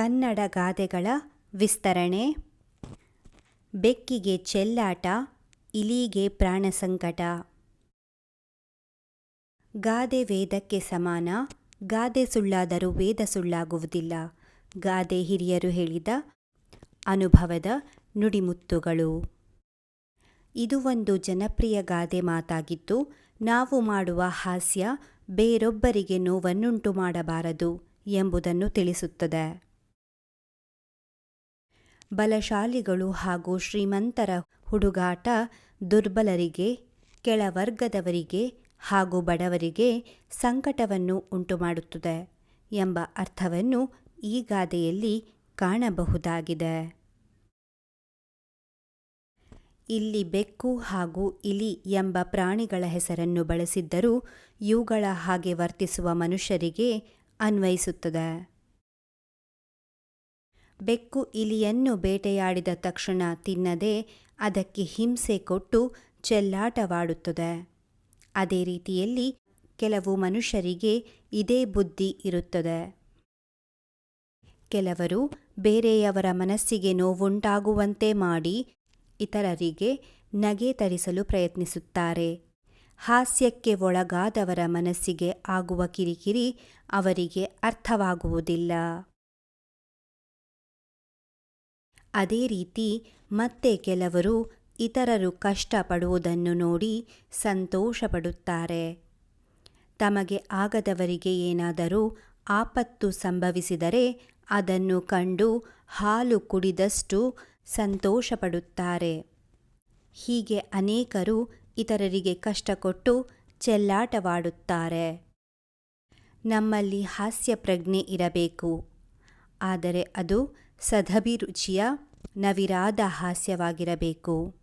ಕನ್ನಡ ಗಾದೆಗಳ ವಿಸ್ತರಣೆ. ಬೆಕ್ಕಿಗೆ ಚೆಲ್ಲಾಟ, ಇಲಿಗೆ ಪ್ರಾಣ ಸಂಕಟ. ಗಾದೆ ವೇದಕ್ಕೆ ಸಮಾನ, ಗಾದೆ ಸುಳ್ಳಾದರೂ ವೇದ ಸುಳ್ಳಾಗುವುದಿಲ್ಲ. ಗಾದೆ ಹಿರಿಯರು ಹೇಳಿದ ಅನುಭವದ ನುಡಿಮುತ್ತುಗಳು. ಇದು ಒಂದು ಜನಪ್ರಿಯ ಗಾದೆ ಮಾತಾಗಿದ್ದು, ನಾವು ಮಾಡುವ ಹಾಸ್ಯ ಬೇರೊಬ್ಬರಿಗೆ ನೋವನ್ನುಂಟು ಮಾಡಬಾರದು ಎಂಬುದನ್ನು ತಿಳಿಸುತ್ತದೆ. ಬಲಶಾಲಿಗಳು ಹಾಗೂ ಶ್ರೀಮಂತರ ಹುಡುಗಾಟ ದುರ್ಬಲರಿಗೆ, ಕೆಳವರ್ಗದವರಿಗೆ ಹಾಗೂ ಬಡವರಿಗೆ ಸಂಕಟವನ್ನು ಉಂಟುಮಾಡುತ್ತದೆ ಎಂಬ ಅರ್ಥವನ್ನು ಈ ಗಾದೆಯಲ್ಲಿ ಕಾಣಬಹುದಾಗಿದೆ. ಇಲ್ಲಿ ಬೆಕ್ಕು ಹಾಗೂ ಇಲಿ ಎಂಬ ಪ್ರಾಣಿಗಳ ಹೆಸರನ್ನು ಬಳಸಿದ್ದರೂ ಇವುಗಳ ಹಾಗೆ ವರ್ತಿಸುವ ಮನುಷ್ಯರಿಗೆ ಅನ್ವಯಿಸುತ್ತದೆ. ಬೆಕ್ಕು ಇಲಿಯನ್ನು ಬೇಟೆಯಾಡಿದ ತಕ್ಷಣ ತಿನ್ನದೆ ಅದಕ್ಕೆ ಹಿಂಸೆ ಕೊಟ್ಟು ಚೆಲ್ಲಾಟವಾಡುತ್ತದೆ. ಅದೇ ರೀತಿಯಲ್ಲಿ ಕೆಲವು ಮನುಷ್ಯರಿಗೆ ಇದೇ ಬುದ್ಧಿ ಇರುತ್ತದೆ. ಕೆಲವರು ಬೇರೆಯವರ ಮನಸ್ಸಿಗೆ ನೋವುಂಟಾಗುವಂತೆ ಮಾಡಿ ಇತರರಿಗೆ ನಗೆ ತರಿಸಲು ಪ್ರಯತ್ನಿಸುತ್ತಾರೆ. ಹಾಸ್ಯಕ್ಕೆ ಒಳಗಾದವರ ಮನಸ್ಸಿಗೆ ಆಗುವ ಕಿರಿಕಿರಿ ಅವರಿಗೆ ಅರ್ಥವಾಗುವುದಿಲ್ಲ. ಅದೇ ರೀತಿ ಮತ್ತೆ ಕೆಲವರು ಇತರರು ಕಷ್ಟಪಡುವುದನ್ನು ನೋಡಿ ಸಂತೋಷಪಡುತ್ತಾರೆ. ತಮಗೆ ಆಗದವರಿಗೆ ಏನಾದರೂ ಆಪತ್ತು ಸಂಭವಿಸಿದರೆ ಅದನ್ನು ಕಂಡು ಹಾಲು ಕುಡಿದಷ್ಟು ಸಂತೋಷಪಡುತ್ತಾರೆ. ಹೀಗೆ ಅನೇಕರು ಇತರರಿಗೆ ಕಷ್ಟ ಕೊಟ್ಟು ಚೆಲ್ಲಾಟವಾಡುತ್ತಾರೆ. ನಮ್ಮಲ್ಲಿ ಹಾಸ್ಯ ಪ್ರಜ್ಞೆ ಇರಬೇಕು. ಆದರೆ ಅದು ಸದಭಿರುಚಿಯ ನವಿರಾದ ಹಾಸ್ಯವಾಗಿರಬೇಕು.